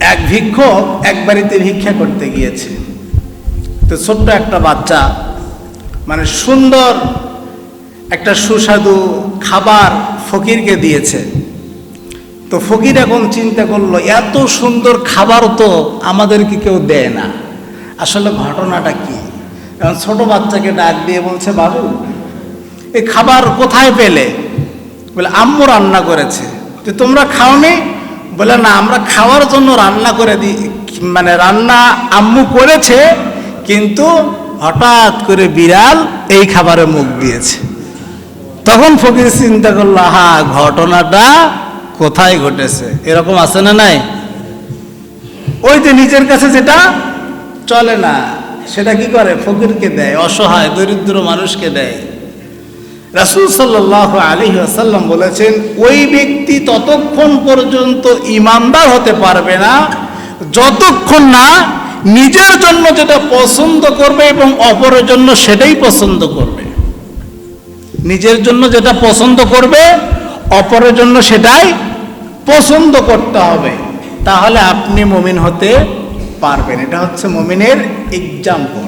এক ভিক্ষক এক বাড়িতে ভিক্ষা করতে গিয়েছে। তো ছোট্ট একটা বাচ্চা মানে সুন্দর একটা সুস্বাদু খাবার ফকিরকে দিয়েছে। তো ফকির এখন চিন্তা করল, এত সুন্দর খাবার তো আমাদেরকে কেউ দেয় না। আসলে ঘটনাটা কি? এখন ছোট বাচ্চাকে ডাক দিয়ে বলছে, বাবু, এই খাবার কোথায় পেলে? বলে, আম্মু রান্না করেছে। তো তোমরা খাওনি? বলে, না, আমরা খাওয়ার জন্য রান্না করে দিই মানে রান্না আম্মু করেছে, কিন্তু হঠাৎ করে বিড়াল এই খাবারে মুখ দিয়েছে। তখন ফকির চিন্তা করল হা ঘটনাটা কোথায় ঘটেছে? এরকম আছে না নাই? ওই যে নিজের কাছে যেটা চলে না, সেটা কি করে? ফকিরকে দেয়, অসহায়, দরিদ্র মানুষকে দেয়। রাসুল সাল্লাহ আলী আসাল্লাম বলেছেন, ওই ব্যক্তি ততক্ষণ পর্যন্ত ইমানদার হতে পারবে না, যতক্ষণ না নিজের জন্য যেটা পছন্দ করবে এবং অপরের জন্য সেটাই পছন্দ করবে। নিজের জন্য যেটা পছন্দ করবে, অপরের জন্য সেটাই পছন্দ করতে হবে। তাহলে আপনি মমিন হতে পারবেন। এটা হচ্ছে মমিনের এক্সাম্পল